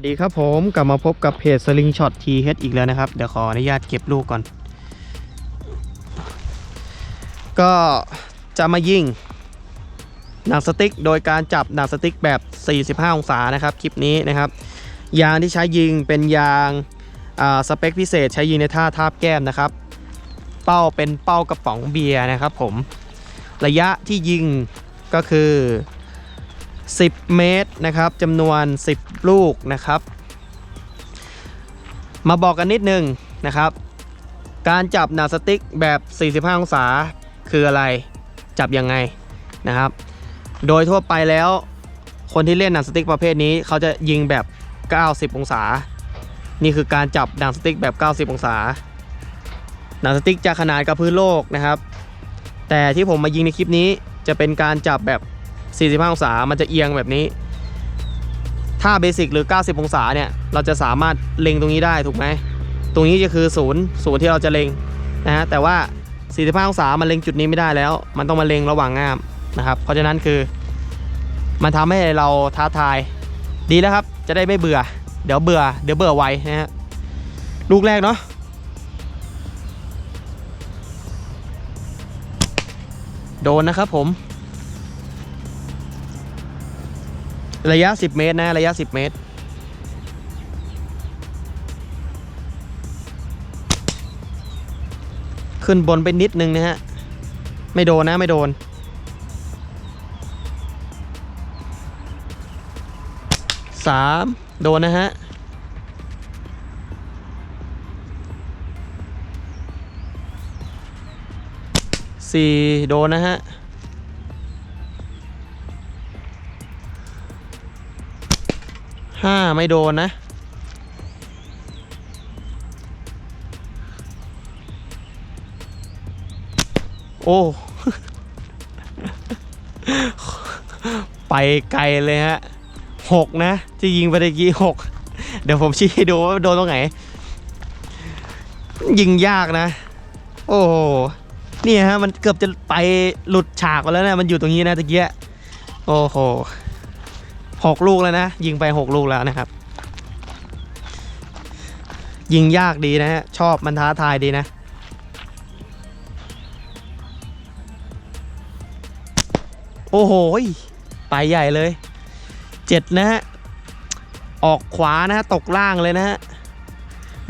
วัสดีครับผมกลับมาพบกับเพจ Slingshot TH อีกแล้วนะครับ เดี๋ยวขออนุญาตเก็บลูกก่อน ก็จะมายิงหนังสติ๊กโดยการจับหนังสติ๊กแบบ 45 องศานะครับคลิปนี้นะครับ ยางที่ใช้ยิงเป็นยางอ่าสเปคพิเศษใช้ยิงในท่าทาบแก้มนะครับ เป้าเป็นเป้ากระป๋องเบียร์นะครับผมระยะที่ยิงก็คือ 10 เมตรนะครับจำนวน 10 ลูกนะครับ มาบอกกันนิดนึงนะครับ การจับหนังสติ๊กแบบ 45 องศาคืออะไรจับยังไงนะครับ โดยทั่วไปแล้วคนที่เล่นหนังสติ๊กประเภทนี้เขาจะยิงแบบ 90 องศา นี่คือการจับหนังสติ๊กแบบ 90 องศา หนังสติ๊กจะขนาดกับพื้นโลกนะครับ แต่ที่ผมมายิงในคลิปนี้จะเป็นการจับแบบ 45 องศา มันจะเอียงแบบนี้ ถ้าเบสิกหรือ 90 องศาเนี่ย เราจะสามารถเล็งตรงนี้ได้ถูกไหม ตรงนี้จะคือศูนย์ศูนย์ที่เราจะเล็งนะฮะ แต่ว่า 45 องศา มันเล็งจุดนี้ไม่ได้แล้ว มันต้องมาเล็งระหว่างง่ามนะครับ เพราะฉะนั้นคือ มันทำให้เราท้าทาย ดีแล้วครับ จะได้ไม่เบื่อ เดี๋ยวเบื่อ เดี๋ยวเบื่อไวนะฮะ ลูกแรกเนาะโดนนะครับผม ระยะ 10 เมตรนะ ระยะ 10 เมตร ขึ้นบนไปนิดนึงนะฮะ ไม่โดนนะ ไม่โดนสามโดนนะฮะสี่โดนนะฮะ ห้าไม่โดนนะ โอ้ ไปไกลเลยฮะหกนะ ที่ยิงไปตะกี้หกเดี๋ยวผมชี้ให้ดูว่าโดนตรงไหน ยิงยากนะ โอ้เนี่ยฮะ มันเกือบจะไปหลุดฉากไปแล้วนะ มันอยู่ตรงนี้นะตะกี้โอ้โห หกลูกแล้วนะ ยิงไปหกลูกแล้วนะครับ ยิงยากดีนะฮะ ชอบมันท้าทายดีนะ โอ้โห ไปใหญ่เลยเจ็ดนะฮะ ออกขวานะฮะ ตกล่างเลยนะฮะ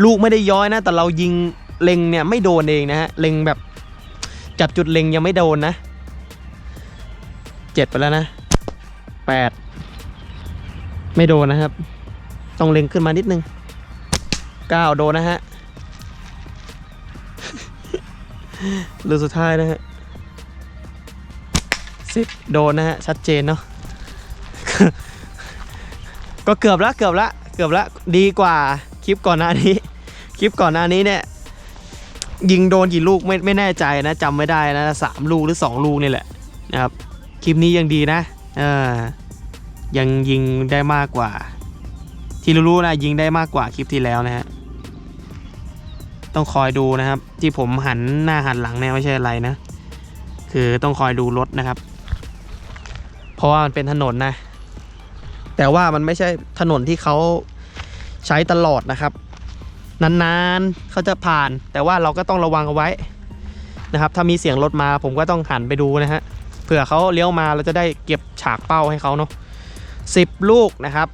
ลูกไม่ได้ย้อยนะ แต่เรายิงเล็งเนี่ยไม่โดนเองนะฮะ เล็งแบบจับจุดเล็งยังไม่โดนนะเจ็ดไปแล้วนะแปด ไม่โดนนะครับ ต้องเล็งขึ้นมานิดนึงเก้าโดนนะฮะลูกสุดท้ายนะฮะสิบโดนนะฮะ ชัดเจนเนาะก็เกือบละเกือบละเกือบละดีกว่าคลิปก่อนหน้านี้ คลิปก่อนหน้านี้เนี่ย ยิงโดนกี่ลูกไม่ไม่แน่ใจนะจำไม่ได้นะสามลูกหรือสองลูกนี่แหละนะครับ คลิปนี้ยังดีนะเออ ยังยิงได้มากกว่า ที่รู้ๆนะยิงได้มากกว่าคลิปที่แล้วนะฮะต้องคอยดูนะครับ ที่ผมหันหน้าหันหลังเนี่ยไม่ใช่อะไรนะ คือต้องคอยดูรถนะครับ เพราะว่ามันเป็นถนนนะ แต่ว่ามันไม่ใช่ถนนที่เขาใช้ตลอดนะครับ นานๆเขาจะผ่าน แต่ว่าเราก็ต้องระวังเอาไว้นะครับ ถ้ามีเสียงรถมาผมก็ต้องหันไปดูนะฮะเผื่อเขาเลี้ยวมาเราจะได้เก็บฉากเป้าให้เขาเนาะ สิบลูกนะครับ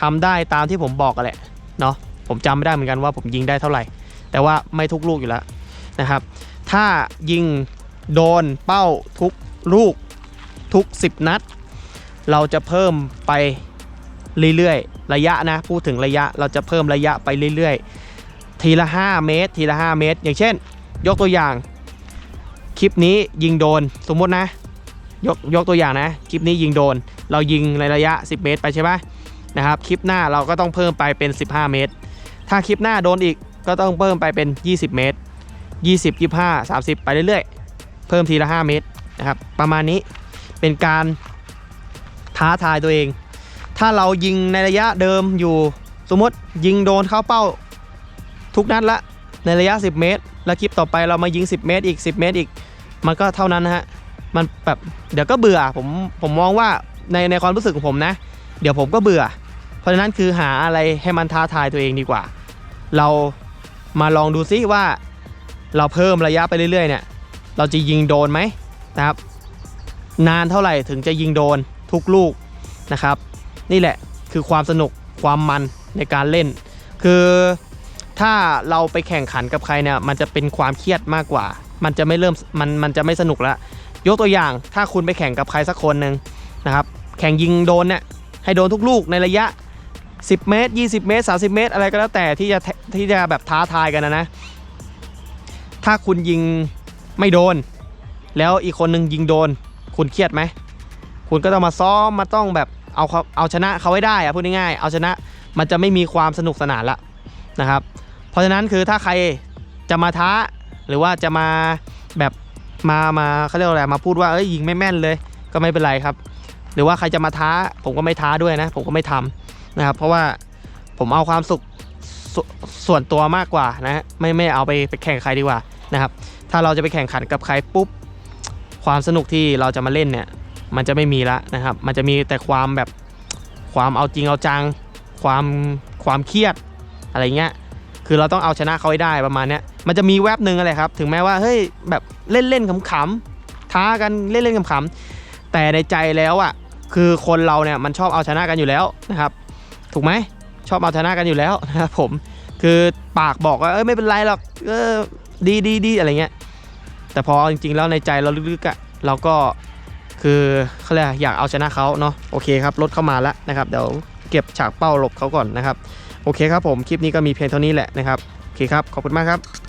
ทำได้ตามที่ผมบอกกันแหละเนาะผมจำไม่ได้เหมือนกันว่าผมยิงได้เท่าไหร่ แต่ว่าไม่ทุกลูกอยู่แล้วนะครับ ถ้ายิงโดนเป้าทุกลูกทุก 10 นัด เราจะเพิ่มไปเรื่อยๆ ระยะนะพูดถึงระยะเราจะเพิ่มระยะไปเรื่อยๆ ทีละ 5 เมตร ทีละ 5 เมตร อย่างเช่น ยกตัวอย่าง คลิปนี้ยิงโดนสมมตินะ ยกยกตัวอย่างนะ คลิปนี้ยิงโดน เรายิงในระยะ 10 เมตร ไปใช่ไหมนะครับคลิปหน้าเราก็ต้องเพิ่มไปเป็น 15 เมตร ถ้าคลิปหน้าโดนอีกก็ต้องเพิ่มไปเป็น 20 เมตร 20 25 30 ไปเรื่อยๆ เพิ่มทีละ 5 เมตรนะครับประมาณนี้เป็นการท้าทายตัวเอง ถ้าเรายิงในระยะเดิมอยู่สมมติยิงโดนเข้าเป้าทุกนัดละในระยะ 10 เมตร แล้วคลิปต่อไปเรามายิง 10 เมตรอีก 10 เมตรอีก มันก็เท่านั้นนะฮะ มันแบบเดี๋ยวก็เบื่อผมผมมองว่า ในในความรู้สึกของผมนะ เดี๋ยวผมก็เบื่อ เพราะฉะนั้นคือหาอะไรให้มันท้าทายตัวเองดีกว่า เรามาลองดูซิว่า เราเพิ่มระยะไปเรื่อยๆเนี่ย เราจะยิงโดนไหมนะครับ นานเท่าไหร่ถึงจะยิงโดนทุกลูกนะครับ นี่แหละคือความสนุกความมันในการเล่น คือถ้าเราไปแข่งขันกับใครเนี่ยมันจะเป็นความเครียดมากกว่า มันจะไม่เริ่มมันมันจะไม่สนุกแล้วยกตัวอย่างถ้าคุณไปแข่งกับใครสักคนหนึ่งนะครับ แข่งยิงโดนเนี่ยให้โดนทุกลูกในระยะ 10 เมตร 20 เมตร 30 เมตร อะไรก็แล้วแต่ที่จะที่จะแบบท้าทายกันนะนะ ถ้าคุณยิงไม่โดน แล้วอีกคนหนึ่งยิงโดน คุณเครียดไหม คุณก็ต้องมาซ้อมมาต้องแบบเอาเขาเอาชนะเขาให้ได้อะพูดง่ายๆเอาชนะมันจะไม่มีความสนุกสนานละนะครับ เพราะฉะนั้นคือถ้าใครจะมาท้าหรือว่าจะมาแบบมามาเขาเรียกว่าอะไรมาพูดว่าเอ้ยยิงไม่แม่นเลยก็ไม่เป็นไรครับ หรือว่าใครจะมาท้าผมก็ไม่ท้าด้วยนะ ผมก็ไม่ทำนะครับ เพราะว่าผมเอาความสุขสส่วนตัวมากกว่านะไม่ไม่เอาไปไปแข่งใครดีกว่านะครับ ถ้าเราจะไปแข่งขันกับใครปุ๊บความสนุกที่เราจะมาเล่นเนี่ยมันจะไม่มีละนะครับ มันจะมีแต่ความแบบความเอาจริงเอาจัง ความความเครียดอะไรเงี้ยคือเราต้องเอาชนะเขาให้ได้ประมาณเนี้ยมันจะมีแวบหนึ่งอะไรครับ ถึงแม้ว่าเฮ้ยแบบเล่นเล่นขำๆท้ากันเล่นเล่นขำๆแต่ในใจแล้วอะ คือคนเราเนี่ยมันชอบเอาชนะกันอยู่แล้วนะครับ ถูกไหมชอบเอาชนะกันอยู่แล้วนะครับผมคือปากบอกว่าเอ้ยไม่เป็นไรหรอกเออดีดีดีอะไรเงี้ยแต่พอจริงๆแล้วในใจเราลึกๆอะเราก็คือเขาเรียกอยากเอาชนะเขาเนาะโอเคครับรถเข้ามาแล้วนะครับเดี๋ยวเก็บฉากเป้าหลบเขาก่อนนะครับ โอเคครับผม คลิปนี้ก็มีเพียงเท่านี้แหละนะครับ โอเคครับ ขอบคุณมากครับ